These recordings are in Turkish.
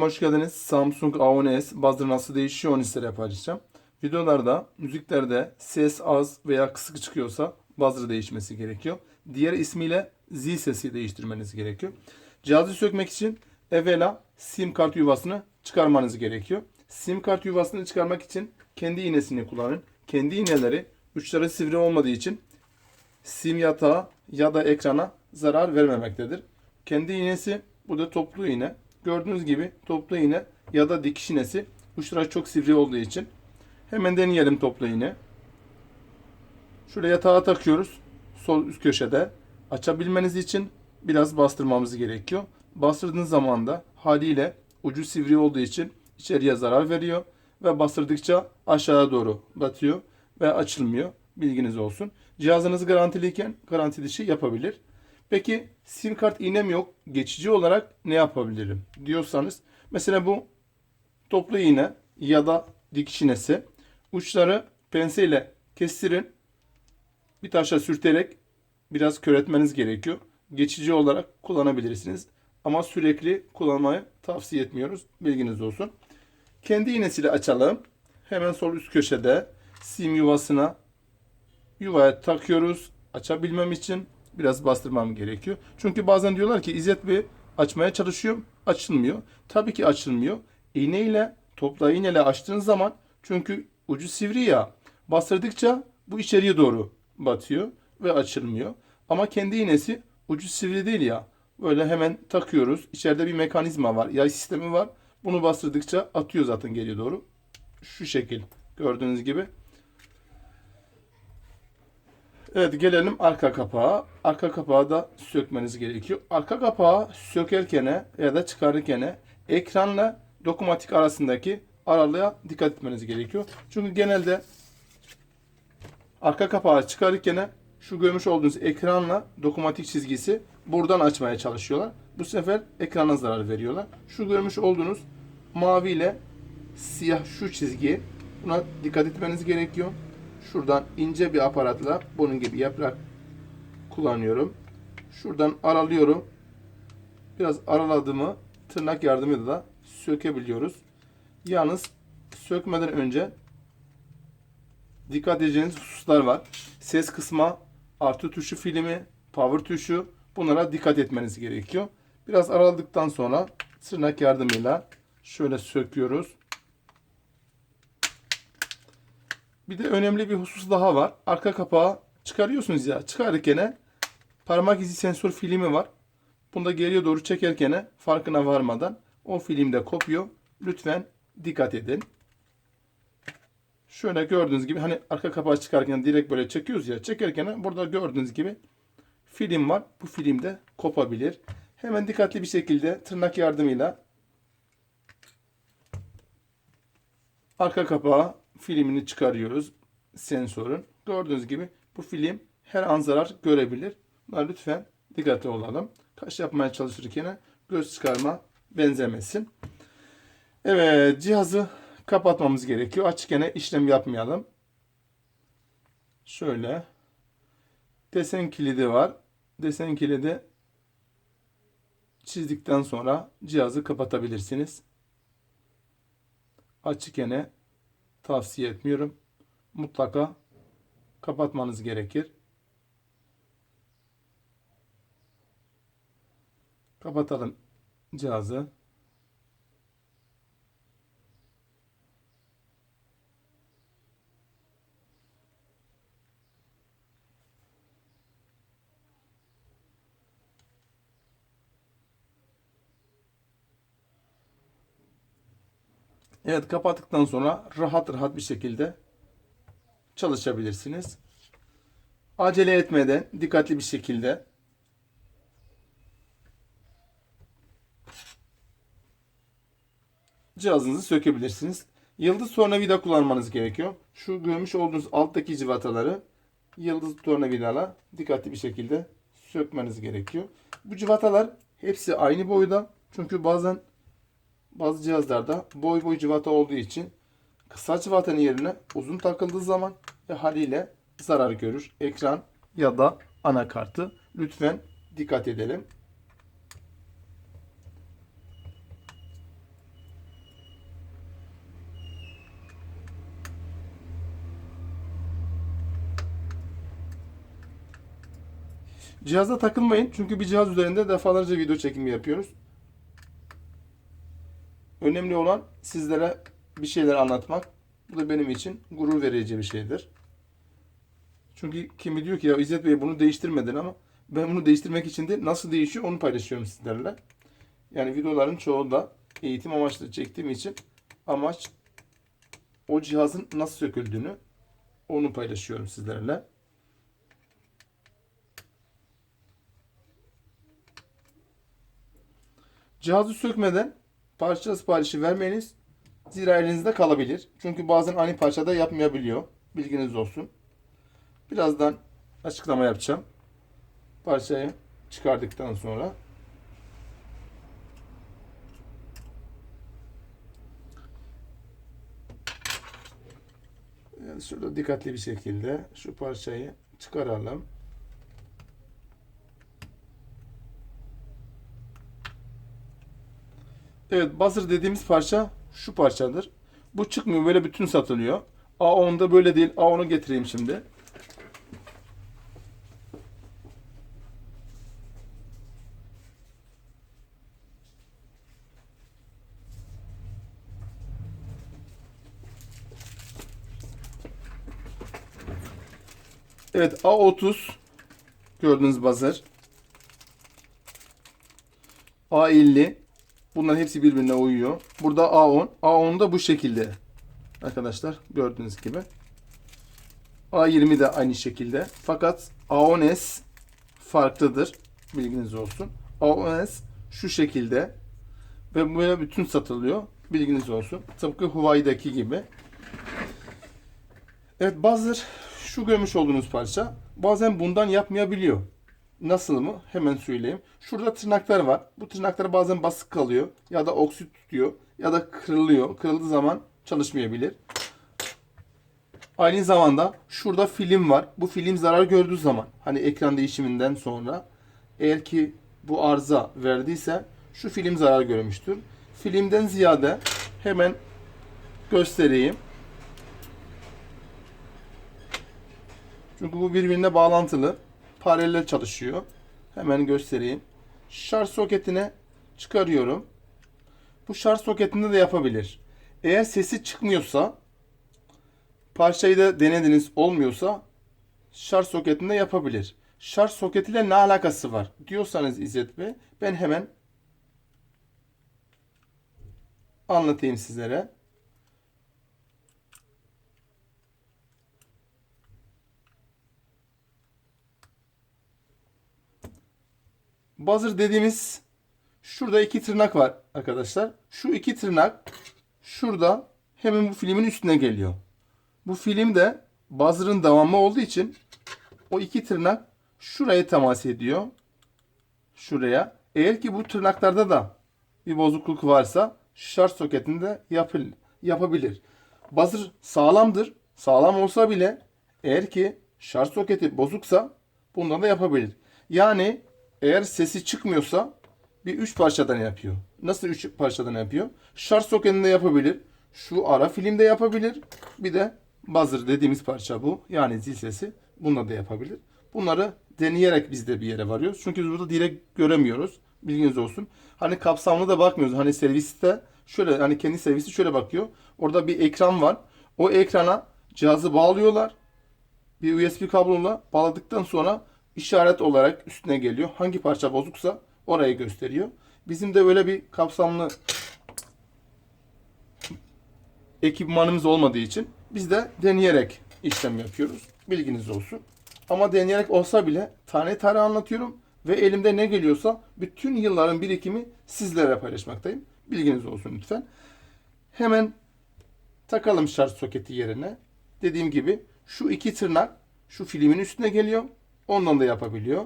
Hoş geldiniz. Samsung A10s buzzer nasıl değişiyor onu sizlere paylaşacağım. Videolarda müziklerde ses az veya kısık çıkıyorsa buzzer değişmesi gerekiyor. Diğer ismiyle Z sesi değiştirmeniz gerekiyor. Cihazı sökmek için evvela sim kart yuvasını çıkarmanız gerekiyor. Sim kart yuvasını çıkarmak için kendi iğnesini kullanın. Kendi iğneleri uçları sivri olmadığı için sim yatağa ya da ekrana zarar vermemektedir. Kendi iğnesi bu da toplu iğne. Gördüğünüz gibi toplu iğne ya da dikiş iğnesi uçları çok sivri olduğu için hemen deneyelim toplu iğne. Şuraya yatağa takıyoruz. Sol üst köşede. Açabilmeniz için biraz bastırmamız gerekiyor. Bastırdığınız zaman da haliyle ucu sivri olduğu için içeriye zarar veriyor ve bastırdıkça aşağıya doğru batıyor ve açılmıyor. Bilginiz olsun. Cihazınız garantiliyken garanti dışı yapabilir. Peki sim kart iğnem yok. Geçici olarak ne yapabilirim diyorsanız mesela bu toplu iğne ya da dikiş iğnesi uçları penseyle kestirin. Bir taşla sürterek biraz köretmeniz gerekiyor. Geçici olarak kullanabilirsiniz. Ama sürekli kullanmayı tavsiye etmiyoruz. Bilginiz olsun. Kendi iğnesiyle açalım. Hemen sol üst köşede sim yuvasına yuvaya takıyoruz. Açabilmem için biraz bastırmam gerekiyor. Çünkü bazen diyorlar ki İzzet Bey açmaya çalışıyorum. Açılmıyor. Tabii ki açılmıyor. İğneyle topla iğneyle açtığınız zaman çünkü ucu sivri ya bastırdıkça bu içeriye doğru batıyor ve açılmıyor. Ama kendi iğnesi ucu sivri değil ya. Böyle hemen takıyoruz. İçeride bir mekanizma var. Yay sistemi var. Bunu bastırdıkça atıyor zaten geriye doğru. Şu şekil gördüğünüz gibi. Evet gelelim arka kapağa. Arka kapağı da sökmeniz gerekiyor. Arka kapağı sökerken ya da çıkarırken ekranla dokunmatik arasındaki aralığa dikkat etmeniz gerekiyor. Çünkü genelde arka kapağı çıkarırken şu görmüş olduğunuz ekranla dokunmatik çizgisi buradan açmaya çalışıyorlar. Bu sefer ekrana zarar veriyorlar. Şu görmüş olduğunuz mavi ile siyah şu çizgi buna dikkat etmeniz gerekiyor. Şuradan ince bir aparatla bunun gibi yaprak kullanıyorum. Şuradan aralıyorum. Biraz araladığımı tırnak yardımıyla da sökebiliyoruz. Yalnız sökmeden önce dikkat edeceğiniz hususlar var. Ses kısma, artı tuşu filmi, power tuşu bunlara dikkat etmeniz gerekiyor. Biraz araladıktan sonra tırnak yardımıyla şöyle söküyoruz. Bir de önemli bir husus daha var. Arka kapağı çıkarıyorsunuz ya. Çıkarırken parmak izi sensör filmi var. Bunda geriye doğru çekerken farkına varmadan o film de kopuyor. Lütfen dikkat edin. Şöyle gördüğünüz gibi hani arka kapağı çıkarken direkt böyle çekiyoruz ya. Çekerken burada gördüğünüz gibi film var. Bu film de kopabilir. Hemen dikkatli bir şekilde tırnak yardımıyla arka kapağı filmini çıkarıyoruz sensörün. Gördüğünüz gibi bu film her an zarar görebilir. Buna lütfen dikkatli olalım. Kaş yapmaya çalışırken göz çıkarma benzemesin. Evet cihazı kapatmamız gerekiyor. Açıkken işlem yapmayalım. Şöyle desen kilidi var. Desen kilidi çizdikten sonra cihazı kapatabilirsiniz. Açıkken tavsiye etmiyorum. Mutlaka kapatmanız gerekir. Kapatalım cihazı. Evet kapattıktan sonra rahat rahat bir şekilde çalışabilirsiniz. Acele etmeden dikkatli bir şekilde cihazınızı sökebilirsiniz. Yıldız tornavida kullanmanız gerekiyor. Şu görmüş olduğunuz alttaki civataları yıldız tornavidayla dikkatli bir şekilde sökmeniz gerekiyor. Bu civatalar hepsi aynı boyda. Çünkü bazen bazı cihazlarda boy boy civata olduğu için kısa civatanın yerine uzun takıldığı zaman ve haliyle zarar görür ekran ya da anakartı. Lütfen dikkat edelim. Cihaza takılmayın çünkü bir cihaz üzerinde defalarca video çekimi yapıyoruz. Önemli olan sizlere bir şeyler anlatmak. Bu da benim için gurur verici bir şeydir. Çünkü kimi diyor ki ya İzzet Bey bunu değiştirmedin ama ben bunu değiştirmek için de nasıl değişiyor onu paylaşıyorum sizlerle. Yani videoların çoğu da eğitim amaçlı çektiğim için amaç o cihazın nasıl söküldüğünü onu paylaşıyorum sizlerle. Cihazı sökmeden parça siparişi vermeniz zira elinizde kalabilir. Çünkü bazen aynı parçada yapmayabiliyor. Bilginiz olsun. Birazdan açıklama yapacağım. Parçayı çıkardıktan sonra. Yani şurada dikkatli bir şekilde şu parçayı çıkaralım. Evet buzzer dediğimiz parça şu parçadır. Bu çıkmıyor böyle bütün satılıyor. A10'da böyle değil. A10'u getireyim şimdi. Evet A30 gördüğünüz buzzer. A50 Bunların hepsi birbirine uyuyor. Burada A10. A10 da bu şekilde. Arkadaşlar gördüğünüz gibi. A20 de aynı şekilde. Fakat A10S farklıdır. Bilginiz olsun. A10S şu şekilde. Ve böyle bütün satılıyor. Bilginiz olsun. Tıpkı Huawei'deki gibi. Evet buzzer şu görmüş olduğunuz parça. Bazen bundan yapmayabiliyor. Nasıl mı? Hemen söyleyeyim. Şurada tırnaklar var. Bu tırnaklar bazen basık kalıyor ya da oksit tutuyor ya da kırılıyor. Kırıldığı zaman çalışmayabilir. Aynı zamanda şurada film var. Bu film zarar gördüğü zaman hani ekran değişiminden sonra eğer ki bu arıza verdiyse şu film zarar görmüştür. Filmden ziyade hemen göstereyim. Çünkü bu birbirine bağlantılı paralel çalışıyor. Hemen göstereyim. Şarj soketine çıkarıyorum. Bu şarj soketinde de yapabilir. Eğer sesi çıkmıyorsa parçayı da denediniz olmuyorsa şarj soketinde yapabilir. Şarj soketiyle ne alakası var diyorsanız İzzet Bey ben hemen anlatayım sizlere. Buzzer dediğimiz şurada iki tırnak var arkadaşlar. Şu iki tırnak şurada hemen bu filmin üstüne geliyor. Bu film de buzzer'ın devamı olduğu için o iki tırnak şuraya temas ediyor. Şuraya. Eğer ki bu tırnaklarda da bir bozukluk varsa şarj soketinde yapıl yapabilir. Buzzer sağlamdır. Sağlam olsa bile eğer ki şarj soketi bozuksa bundan da yapabilir. Yani eğer sesi çıkmıyorsa bir üç parçadan yapıyor. Nasıl üç parçadan yapıyor? Şarj soketinde yapabilir. Şu ara filmde yapabilir. Bir de buzzer dediğimiz parça bu. Yani zil sesi. Bununla da yapabilir. Bunları deneyerek biz de bir yere varıyoruz. Çünkü biz burada direkt göremiyoruz. Bilginiz olsun. Hani kapsamlı da bakmıyoruz. Hani serviste şöyle hani kendi servisi şöyle bakıyor. Orada bir ekran var. O ekrana cihazı bağlıyorlar. Bir USB kabloyla bağladıktan sonra işaret olarak üstüne geliyor. Hangi parça bozuksa orayı gösteriyor. Bizim de öyle bir kapsamlı ekipmanımız olmadığı için biz de deneyerek işlem yapıyoruz. Bilginiz olsun. Ama deneyerek olsa bile tane tane anlatıyorum ve elimde ne geliyorsa bütün yılların birikimi sizlere paylaşmaktayım. Bilginiz olsun lütfen. Hemen takalım şarj soketi yerine. Dediğim gibi şu iki tırnak şu filmin üstüne geliyor. Ondan da yapabiliyor.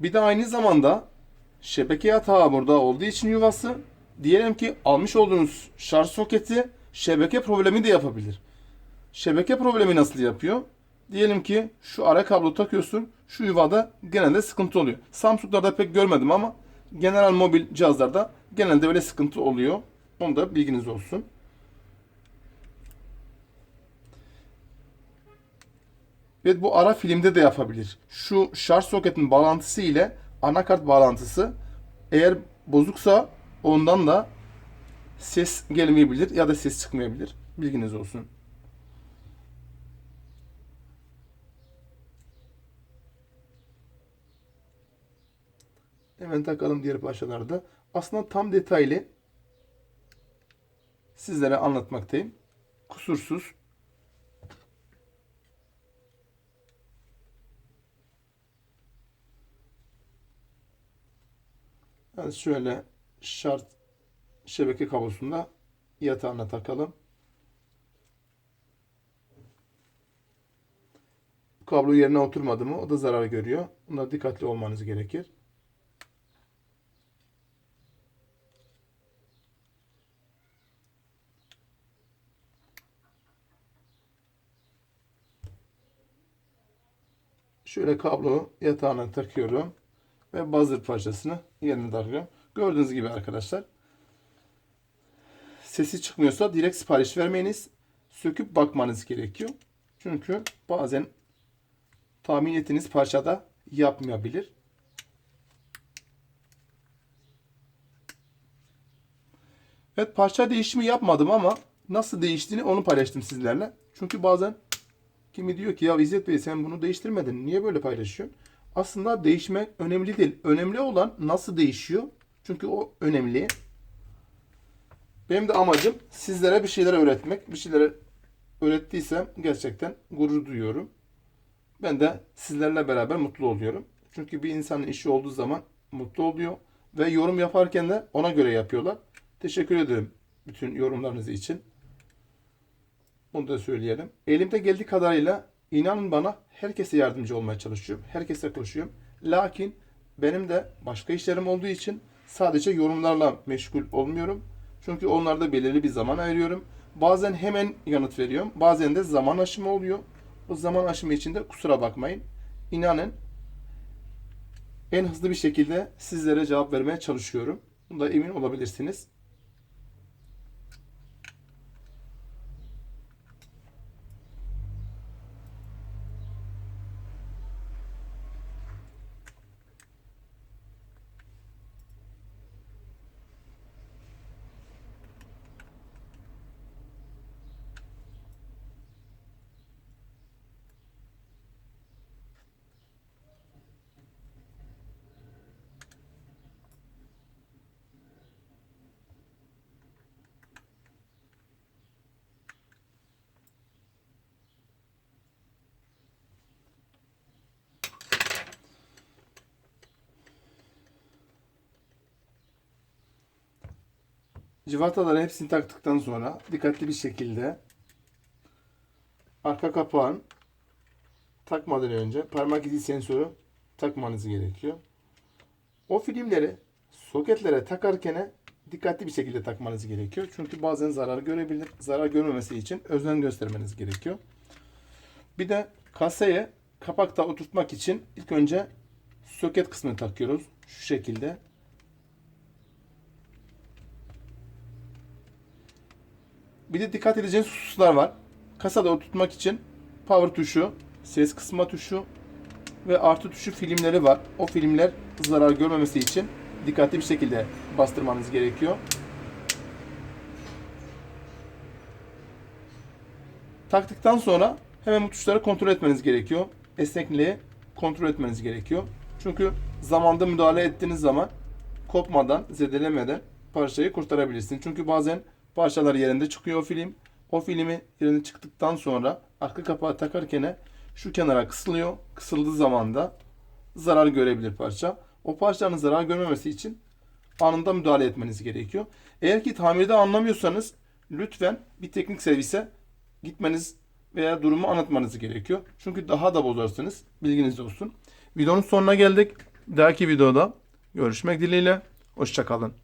Bir de aynı zamanda şebeke yatağı burada olduğu için yuvası diyelim ki almış olduğunuz şarj soketi şebeke problemi de yapabilir. Şebeke problemi nasıl yapıyor? Diyelim ki şu ara kablo takıyorsun. Şu yuvada genelde sıkıntı oluyor. Samsung'larda pek görmedim ama genel mobil cihazlarda genelde öyle sıkıntı oluyor. Onu da bilginiz olsun. Evet bu ara filmde de yapabilir. Şu şarj soketin bağlantısı ile anakart bağlantısı eğer bozuksa ondan da ses gelmeyebilir ya da ses çıkmayabilir. Bilginiz olsun. Hemen takalım diğer parçalarda. Aslında tam detaylı sizlere anlatmaktayım. Kusursuz. Yani şöyle şart şebeke kablosunda yatağına takalım. Kablo yerine oturmadı mı o da zarar görüyor. Bunda dikkatli olmanız gerekir. Şöyle kablo yatağına takıyorum ve buzzer parçasını yerine takıyorum. Gördüğünüz gibi arkadaşlar sesi çıkmıyorsa direkt sipariş vermeyiniz. Söküp bakmanız gerekiyor. Çünkü bazen tahmin ettiğiniz parçada yapmayabilir. Evet parça değişimi yapmadım ama nasıl değiştiğini onu paylaştım sizlerle. Çünkü bazen kimi diyor ki ya İzzet Bey sen bunu değiştirmedin. Niye böyle paylaşıyorsun? Aslında değişmek önemli değil. Önemli olan nasıl değişiyor. Çünkü o önemli. Benim de amacım sizlere bir şeyler öğretmek. Bir şeyler öğrettiysem gerçekten gurur duyuyorum. Ben de sizlerle beraber mutlu oluyorum. Çünkü bir insanın işi olduğu zaman mutlu oluyor. Ve yorum yaparken de ona göre yapıyorlar. Teşekkür ederim bütün yorumlarınız için. Bunu da söyleyelim. Elimde geldiği kadarıyla inanın bana herkese yardımcı olmaya çalışıyorum. Herkese koşuyorum. Lakin benim de başka işlerim olduğu için sadece yorumlarla meşgul olmuyorum. Çünkü onlarda belirli bir zaman ayırıyorum. Bazen hemen yanıt veriyorum. Bazen de zaman aşımı oluyor. O zaman aşımı için de kusura bakmayın. İnanın en hızlı bir şekilde sizlere cevap vermeye çalışıyorum. Bunda emin olabilirsiniz. Civataları hepsini taktıktan sonra dikkatli bir şekilde arka kapağın takmadan önce parmak izi sensörü takmanız gerekiyor. O filmleri soketlere takarken dikkatli bir şekilde takmanız gerekiyor. Çünkü bazen zarar görebilir. Zarar görmemesi için özen göstermeniz gerekiyor. Bir de kasaya kapakta oturtmak için ilk önce soket kısmını takıyoruz. Şu şekilde. Bir de dikkat edeceğiniz hususlar var. Kasada oturtmak için power tuşu, ses kısma tuşu ve artı tuşu filmleri var. O filmler zarar görmemesi için dikkatli bir şekilde bastırmanız gerekiyor. Taktıktan sonra hemen bu tuşları kontrol etmeniz gerekiyor. Esnekliği kontrol etmeniz gerekiyor. Çünkü zamanda müdahale ettiğiniz zaman kopmadan, zedelemeden parçayı kurtarabilirsiniz. Çünkü bazen parçalar yerinde çıkıyor o film. O filmi yerine çıktıktan sonra arka kapağı takarken şu kenara kısılıyor. Kısıldığı zaman da zarar görebilir parça. O parçanın zarar görmemesi için anında müdahale etmeniz gerekiyor. Eğer ki tamirde anlamıyorsanız lütfen bir teknik servise gitmeniz veya durumu anlatmanız gerekiyor. Çünkü daha da bozarsınız. Bilginiz olsun. Videonun sonuna geldik. Bir dahaki videoda görüşmek dileğiyle. Hoşçakalın.